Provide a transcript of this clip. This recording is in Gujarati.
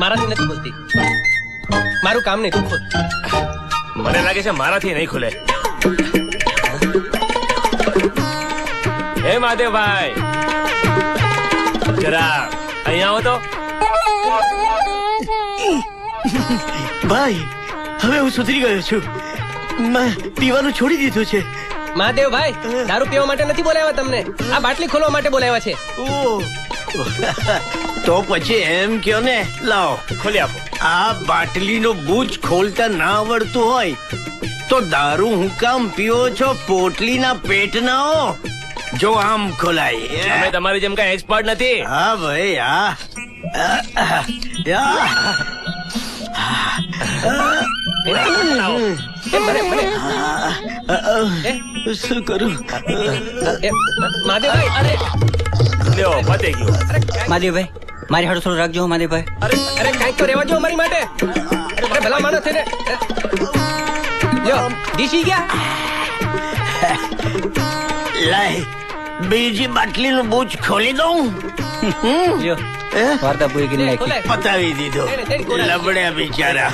મારાથી નથી બોલતી. મારું કામ નહીં તું ખોલ. મને લાગે છે મારાથી નહીં ખુલે. હે મહાદેવભાઈ. જરા અહીંયા આવો તો. ભાઈ હવે હું સુધરી ગયો છું. મેં પીવાનું છોડી દીધું છે. મહાદેવ ભાઈ દારૂ પીવા માટે નથી બોલાવ્યા તમને. આ બાટલી ખોલવા માટે બોલાવ્યા છે. ઓહ. તો પછી એમ કયો ને? લાવો ખોલી આપો. આ બાટલીનો બૂચ ખોલતા ના આવડતું હોય તો દારૂ હું કામ પીવો છો પોટલીના પેટના હો? જો આમ અમે ખોલાય તમારી જેમ કઈ એક્સપર્ટ નથી. હા ભાઈ હા. શું કરું? એ, અરે. લ્યો પતી ગયું. મહાદેવભાઈ મારી હાડું થોડું રાખજો મહાદેવભાઈ. અરે અરે કાંઈક તો રહેવા જો અમારી માટે. અરે ભલા માણસ છે ને. લ્યો દીશી ગયા? લઈ બીજી બાટલીનું બૂચ ખોલી દઉં? જો વાર્તા પૂરી કરી નાખી પતાવી દીધો. લબડ્યા બિચારા.